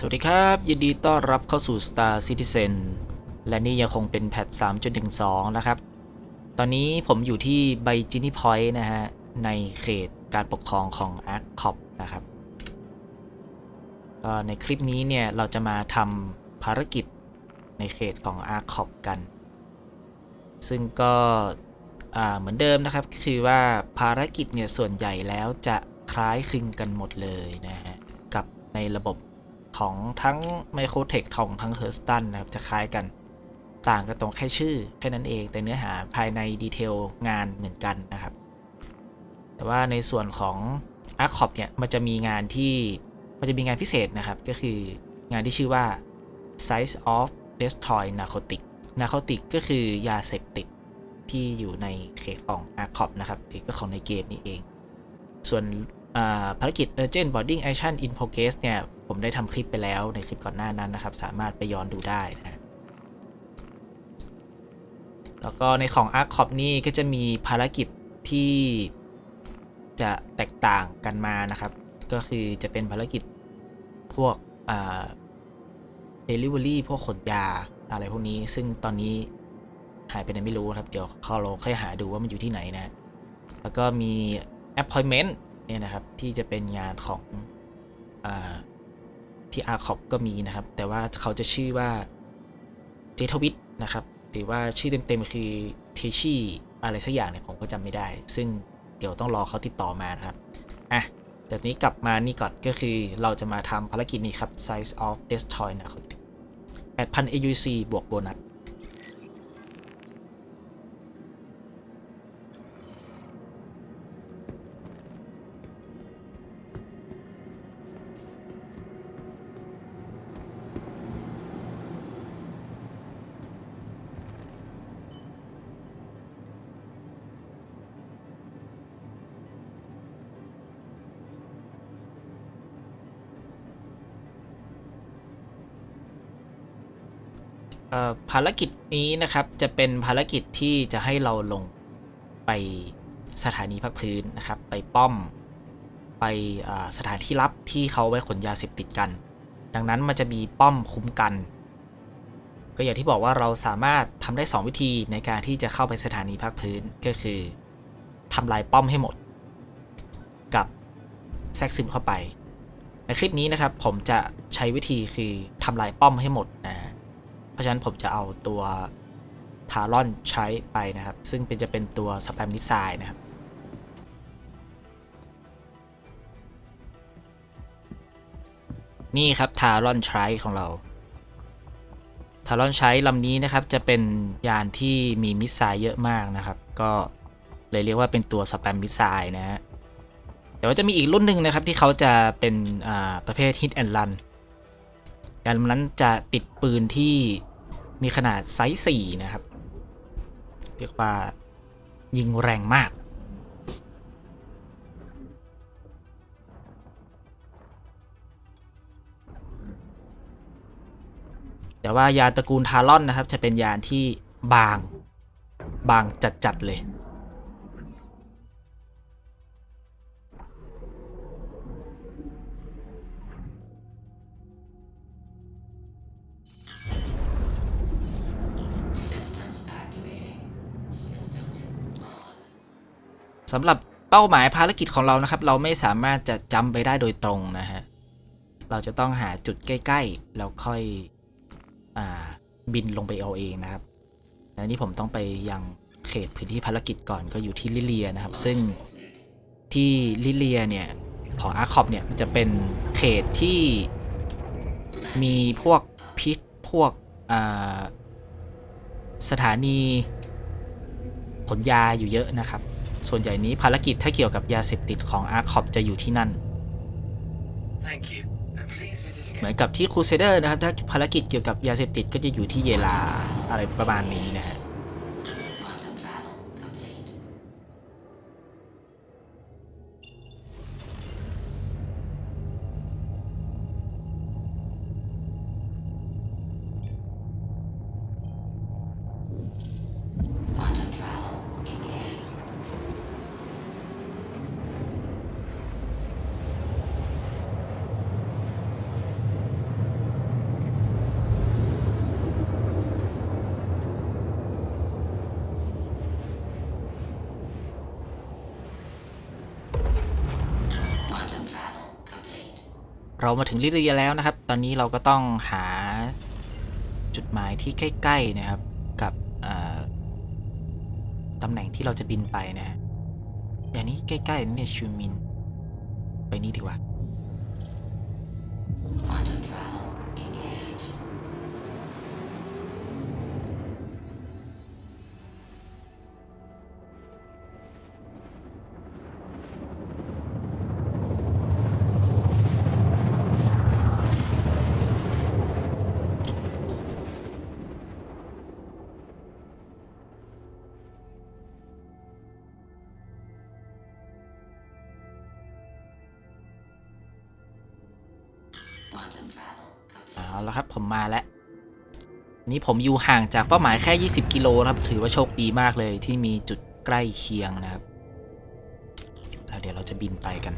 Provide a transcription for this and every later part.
สวัสดีครับ ยินดีต้อนรับเข้าสู่ Star Citizen และนี่ยังคงเป็นแพท 3.12 นะครับ ตอนนี้ผมอยู่ที่ไบจินี่พอยต์นะฮะ ในเขตการปกครองของ a r c o p นะครับก็ในคลิปนี้เนี่ย เราจะมาทำภารกิจในเขตของ a r c o p กัน ซึ่งก็เหมือนเดิมนะครับก็คือว่าภารกิจเนี่ย ส่วนใหญ่แล้วจะคล้ายคลึงกันหมดเลยนะฮะ กับในระบบ ของทั้ง Microtech ของทั้ง h u r s t o n นะครับจะคล้ายกัน ต่างกันตรงแค่ชื่อแค่นั้นเองแต่เนื้อหาภายในดีเทลงานเหมือนกันนะครับ แต่ว่าในส่วนของ a r c o p เนี่ยมันจะมีงานที่มันจะมีงานพิเศษนะครับ ก็คืองานที่ชื่อว่า Size of Destroy Narcotic Narcotic ก็คือยาเสพติดที่อยู่ในเขตของ a r c o p นะครับหรือก็ของในเกมนี้เอง ส่วน ภารกิจ Urgent Boarding Action in Progress เนี่ย ผมได้ทำคลิปไปแล้วในคลิปก่อนหน้านั้นนะครับ สามารถไปย้อนดูได้นะฮะแล้วก็ในของ a r c o p นี่ก็จะมีภารกิจที่จะแตกต่างกันมานะครับ ก็คือจะเป็นภารกิจพวกอ่า delivery พวกขนยาอะไรพวกนี้ ซึ่งตอนนี้หายไปไหนไม่รู้ครับ เดี๋ยวเขาเราค่อยหาดูว่ามันอยู่ที่ไหนนะ แล้วก็มี appointment เนี่ยนะครับที่จะเป็นงานของอที่ a r c o p ก็มีนะครับ แต่ว่าเขาจะชื่อว่าเจทวิทนะครับ หรือว่าชื่อเต็มๆคือเทชีอะไรสักอย่างเนี่ยผมก็จำไม่ได้ ซึ่งเดี๋ยวต้องรอเขาติดต่อมานะครับอะแต่นี้กลับมานี่ก่อนก็คือเราจะมาทำภารกิจนี้ครับ Size of Destroy นะครับ8,000 AUC บวกโบนัส ภารกิจนี้นะครับจะเป็นภารกิจที่จะให้เราลงไปสถานีพักพื้นนะครับ ไปป้อมไปสถานที่ลับที่เขาไว้ขนยาเสพติดกัน ดังนั้นมันจะมีป้อมคุ้มกัน ก็อย่างที่บอกว่าเราสามารถทำได้ 2 วิธีในการที่จะเข้าไปสถานีพักพื้นก็คือทำลายป้อมให้หมด กับแทรกซึมเข้าไป ในคลิปนี้นะครับผมจะใช้วิธีคือทำลายป้อมให้หมดนะฮะ ราะฉะนั้นผมจะเอาตัวทารอนใช้ไปนะครับ ซึ่งเป็นจะเป็นตัวสแปมมิสไซล์นะครับ นี่ครับทารอนใช้ของเราทารอนใช้ลำนี้นะครับจะเป็นยานที่มีมิสไซล์เยอะมากนะครับ ก็เลยเรียกว่าเป็นตัวสแปมมิสไซล์นะฮะแต่ว่าจะมีอีกรุ่นหนึ่งนะครับที่เขาจะเป็นประเภท Hit and Run การนั้นจะติดปืนที่ มีขนาดไซส์4นะครับ เรียกว่ายิงแรงมาก แต่ว่ายานตระกูลทารอนนะครับ จะเป็นยานที่บางบางจัดๆเลย สำหรับเป้าหมายภารกิจของเรานะครับ เราไม่สามารถจะจำไปได้โดยตรงนะฮะ เราจะต้องหาจุดใกล้ ๆ แล้วค่อยอบินลงไปเอาเองนะครับและนี่ผมต้องไปยังเขตพื้นที่ภารกิจก่อนก็อยู่ที่ลิเลียนะครับ ซึ่งที่ลิเลียเนี่ยของอาร์คอปเนี่ยจะเป็นเขตที่มีพวกพิษพวกสถานีขนยาอยู่เยอะนะครับ ส่วนใหญ่นี้ภารกิจถ้าเกี่ยวกับยาเสพติดของ a r c o p จะอยู่ที่นั่น Thank you. And please visit เหมื again. อนกับที่ Crusader นะครับ ถ้าภารกิจเกี่ยวกับยาเสพติดก็จะอยู่ที่เยลาอะไรประมาณนี้นะฮะ เรามาถึงลิเดียแล้วนะครับ ตอนนี้เราก็ต้องหาจุดหมายที่ใกล้ๆนะครับ กับตำแหน่งที่เราจะบินไปนะฮะอย่างนี้ใกล้ๆนี่เนี่ยชูมิน ไปนี่ดีกว่า แล้วครับ ผมมาแล้ว นี่ผมอยู่ห่างจากเป้าหมายแค่ 20 กิโลนะครับ ถือว่าโชคดีมากเลยที่มีจุดใกล้เคียงนะครับแล้วเดี๋ยวเราจะบินไปกัน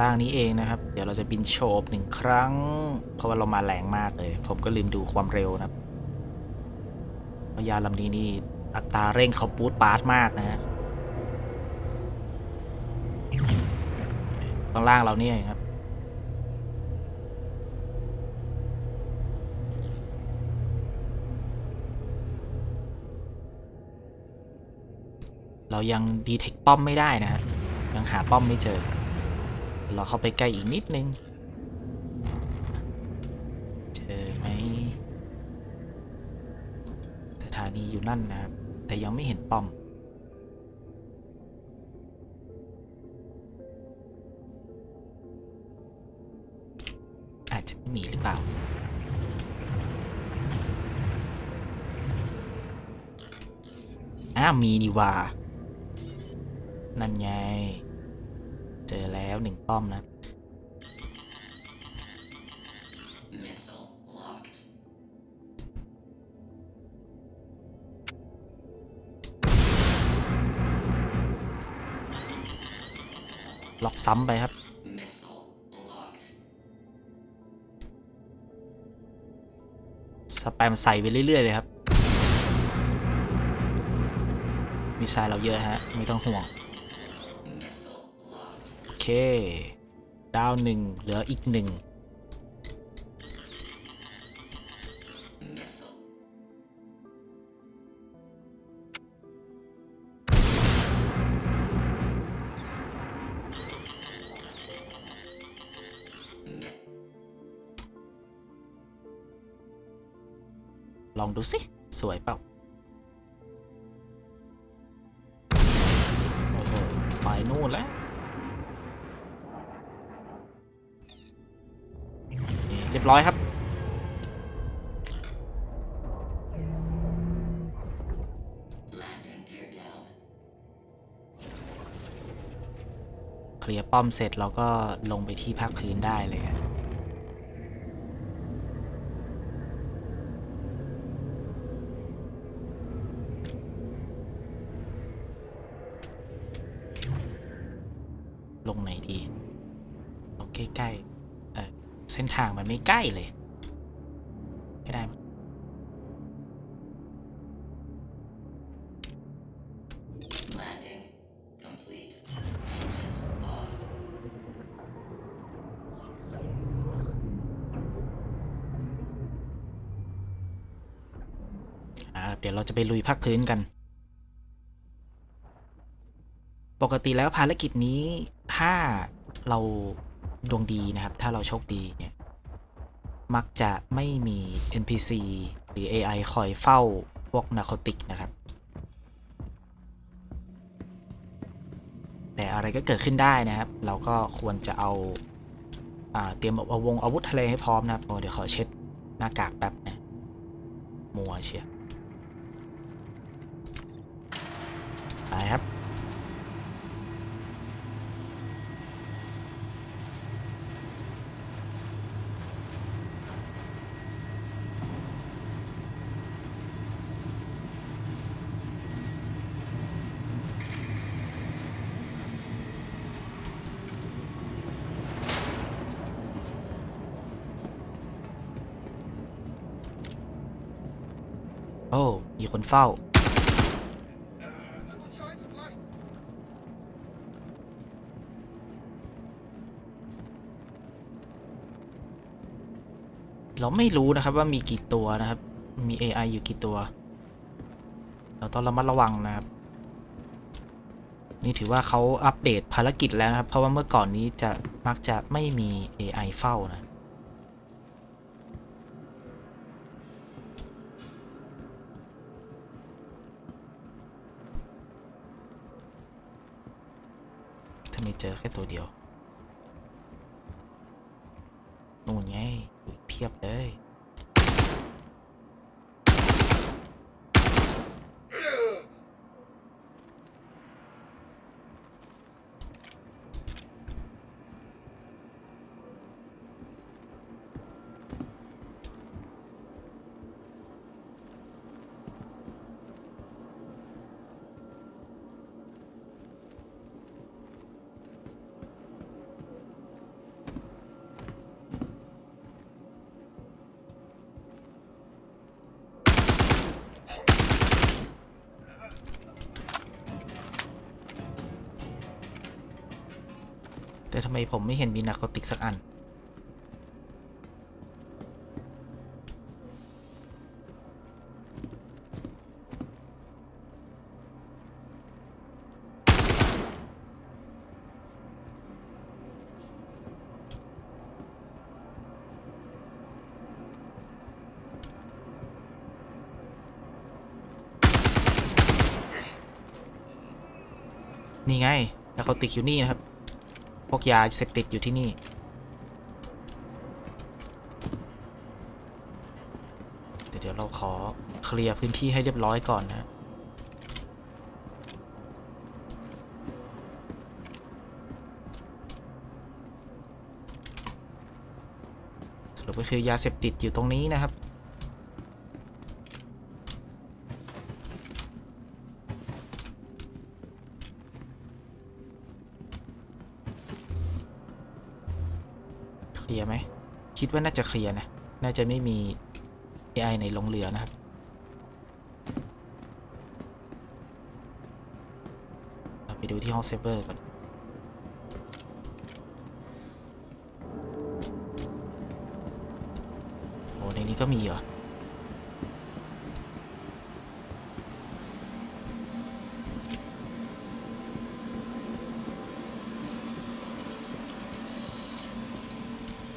ล่างนี้เองนะครับ เดี๋ยวเราจะบินโฉบหนึ่งครั้ง เพราะว่าเรามาแรงมากเลย ผมก็ลืมดูความเร็วนะพยานลำนี้นี่อัตราเร่งเขาปูดปาร์ตมากนะฮะข้างล่างเราเนี่ยครับ เรายังดีเทคป้อมไม่ได้นะฮะยังหาป้อมไม่เจอ เราเข้าไปใกล้อีกนิดนึง เจอไหมสถานีอยู่นั่นนะครับ แต่ยังไม่เห็นป้อม อาจจะไม่มีหรือเปล่าอ้ามีนี่หว่า นั่นไง เจอแล้วหนึ่งป้อมนะ Missile locked. ล็อกซ้ำไปครับ Missile locked. สแปมใส่ไปเรื่อย ๆ เลยครับ มีสายเราเยอะฮะ ไม่ต้องห่วง เค ดาวหนึ่งเหลืออีกหนึ่งลองดูสิ สวยเปล่า โอ้โหไปนู่นแล้ว รียบร้อยครับ เคลียร์ป้อมเสร็จเราก็ลงไปที่ภาคพื้นได้เลยลงไหนดีลงใกล้ ๆ เส้นทางมันไม่ใกล้เลยไม่ได้มั้ย Landing complete. Engines off. อ่าเดี๋ยวเราจะไปลุยภาคพื้นกัน ปกติแล้วภารกิจนี้ถ้าเรา ดวงดีนะครับ ถ้าเราโชคดีเนี่ย มักจะไม่มี NPC หรือ AI คอยเฝ้าพวกนาโคติกนะครับ แต่อะไรก็เกิดขึ้นได้นะครับ เราก็ควรจะเอาอาเตรียมเอาวงอาวุธทะเลให้พร้อมนะครับเดี๋ยวขอเช็ดหน้ากากแป๊บนะมัวเชียไปครับ คนเฝ้า เราไม่รู้นะครับว่ามีกี่ตัวนะครับ มี AI อยู่กี่ตัว เราต้องระมัดระวังนะครับ นี่ถือว่าเขาอัปเดตภารกิจแล้วนะครับ เพราะว่าเมื่อก่อนนี้จะมักจะไม่มี AI เฝ้านะ ไม่เจอแค่ตัวเดียว นู่นไงเพียบเลย ทำไมผมไม่เห็นมีนาร์โคติกสักอัน นี่ไงนาร์โคติกอยู่นี่นะครับ พวกยาเสพติดอยู่ที่นี่ เดี๋ยวเราขอเคลียร์พื้นที่ให้เรียบร้อยก่อนนะสรุปก็คือยาเสพติดอยู่ตรงนี้นะครับ คิดว่าน่าจะเคลียร์นะ น่าจะไม่มี AI ในลงเรือนะครับ ไปดูที่ห้องเซฟเวอร์ก่อนโอ้ในนี้ก็มีเหรอ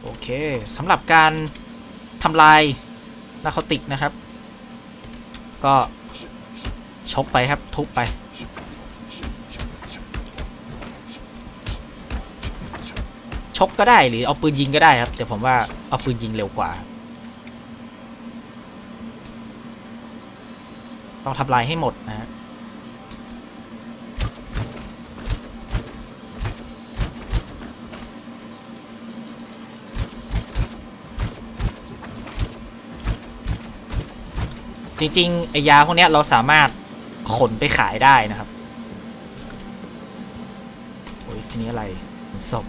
โอ เคสำหรับการทำลายนาร์โคติกนะครับ ก็ชกไปครับทุบไป ชกก็ได้หรือเอาปืนยิงก็ได้ครับ แต่ผมว่าเอาปืนยิงเร็วกว่า ต้องทำลายให้หมดนะฮะ จริงๆไอยาพวกนี้เราสามารถขนไปขายได้นะครับโอ้ยทีนี้อะไรศพ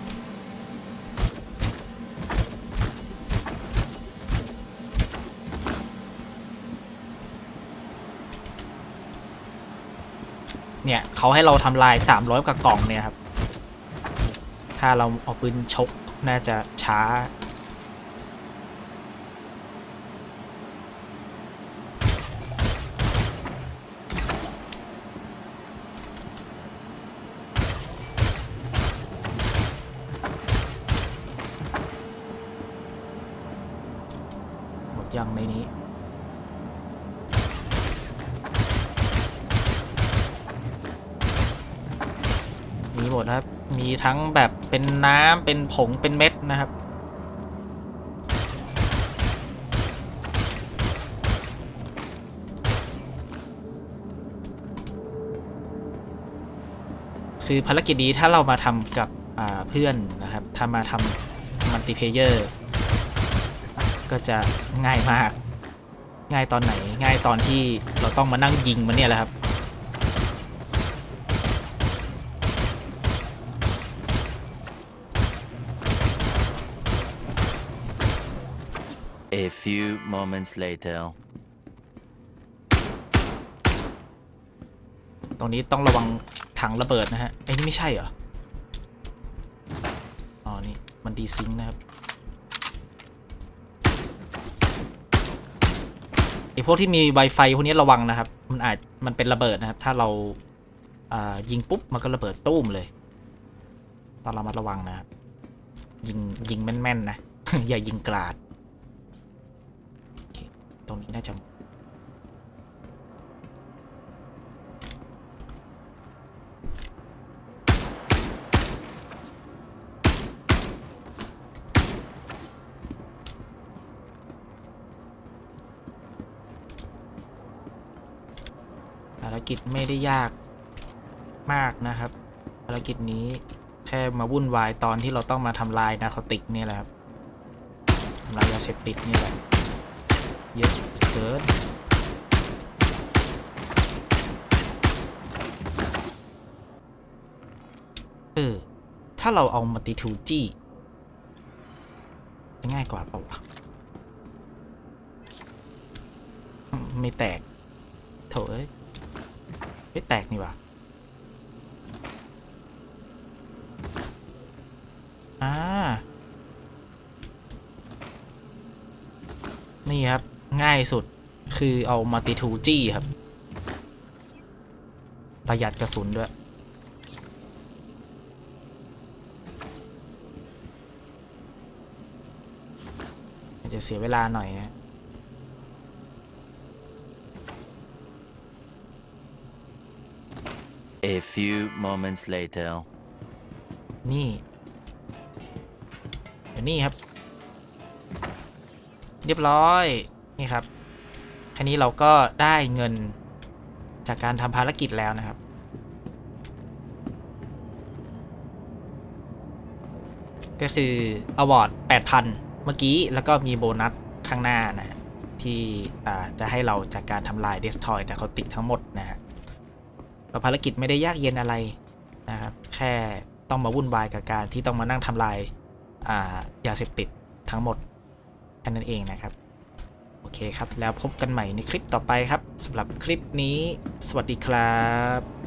เนี่ยเขาให้เราทำลาย 300กว่ากล่องเนี่ยครับ ถ้าเราเอาปืนชกน่าจะช้า ในนี้ มีหมดครับ มีทั้งแบบเป็นน้ำเป็นผงเป็นเม็ดนะครับคือภารกิจนี้ถ้าเรามาทำกับเพื่อนนะครับ ถ้ามาทำมัลติเพเยอร์ ก็จะง่ายมาก ง่ายตอนไหน ง่ายตอนที่เราต้องมานั่งยิงมันเนี่ยแหละครับ A few moments later. รงนี้ต้องระวังถังระเบิดนะฮะไอ้นี่ไม่ใช่เหรอ อ๋อ นี่ มันดีซิงค์นะครับ ไอพวกที่มี Wi-Fi พวกนี้ระวังนะครับ มันอาจมันเป็นระเบิดนะครับ ถ้าเราอ่ายิงปุ๊บมันก็ระเบิดตุ้มเลยต้องระมัดระวังนะครับ ยิงยิงแม่นๆนะ อย่ายิงกราดโอเคตรงนี้น่าจะ กิจไม่ได้ยากมากนะครับ ภารกิจนี้แค่มาวุ่นวายตอนที่เราต้องมาทำลายนาคติกนี่แหละครับทำลายยาเสพติดนี่แหละเยอะเกินเออถ้าเราเอามาติทูจี้จะง่ายกว่าเปล่าวะไม่แตกโถเอ้ย ไม่แตกนี่ว่าอ่า นี่ครับ ง่ายสุดคือเอามาติทูจี้ครับ ประหยัดกระสุนด้วยอาจจะเสียเวลาหน่อยนะ A few moments later. นี่เดี๋ยวนี่ครับ เรียบร้อย นี่ครับแค่นี้เราก็ได้เงินจากการทำภารกิจแล้วนะครับ ก็คืออวอร์ด8,000 เมื่อกี้แล้วก็มีโบนัสข้างหน้านะที่จะให้เราจากการทำลาย Destroy แต่เขาติดทั้งหมดนะฮะ ภารกิจไม่ได้ยากเย็นอะไรนะครับ แค่ต้องมาวุ่นวายกับการที่ต้องมานั่งทำลายายาเสพติดทั้งหมดแค่นั้นเองนะครับ โอเคครับ แล้วพบกันใหม่ในคลิปต่อไปครับสำหรับคลิปนี้ สวัสดีครับ